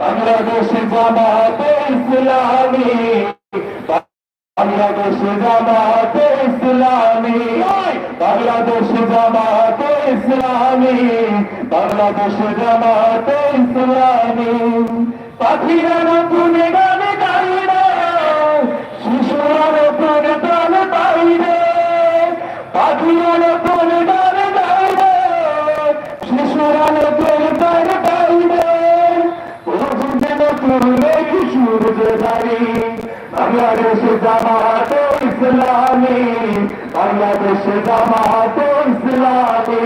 বাংলাদেশ জামাতে ইসলামী বাংলাদেশে জামাতে ইসলামী বাংলাদেশে জামাতে ইসলামী বাংলাদেশে জামাতে ইসলামী। পাখিরা নতুন নতুন মেঘ সূর্য দাঁড়ি বাংলাদেশ জামাতে ইসলামী বাংলাদেশ জামাত ইসলামী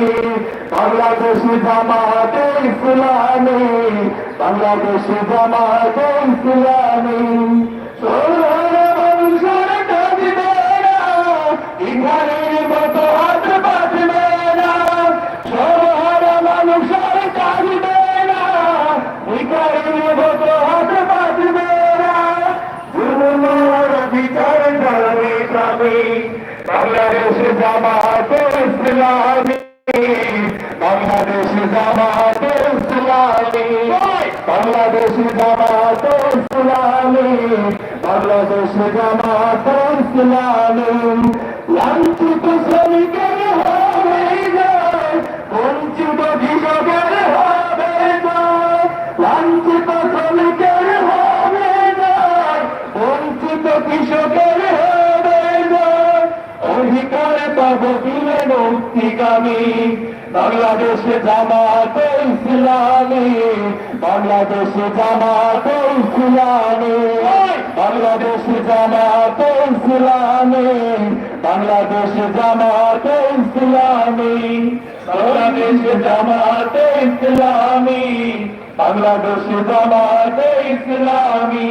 বাংলাদেশ জামাত ইসলামী বাংলাদেশ জামাতে ইসলামী বাংলাদেশ জামাত ইসলামী বাংলাদেশ জামাত ইসলামী বাংলাদেশ জামাত ইসলামী বাংলাদেশ জামাত ইসলামী লাঞ্ছিত শ্রমিকের হবে জয় বঞ্চিত কৃষকের হবে জয় লাঞ্ছিত শ্রমিকের হবে জয় বঞ্চিত কৃষকের পাব দিলে মুক্তিকামী বাংলাদেশ জামাত ইসলামী বাংলাদেশ জামাত ইসলামী বাংলাদেশ জামাত ইসলামী বাংলাদেশ জামাত ইসলামী বাংলাদেশ জামাত ইসলামী বাংলাদেশ জামাত ইসলামী।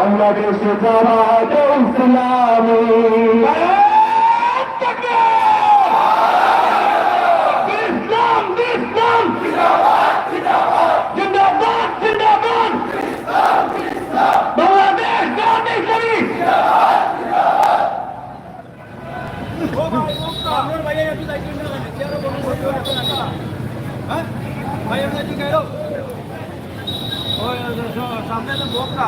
বাংলাদেশ জামাত ইসলামী ভাই আমরা কি কারও সামনে তো বক্তা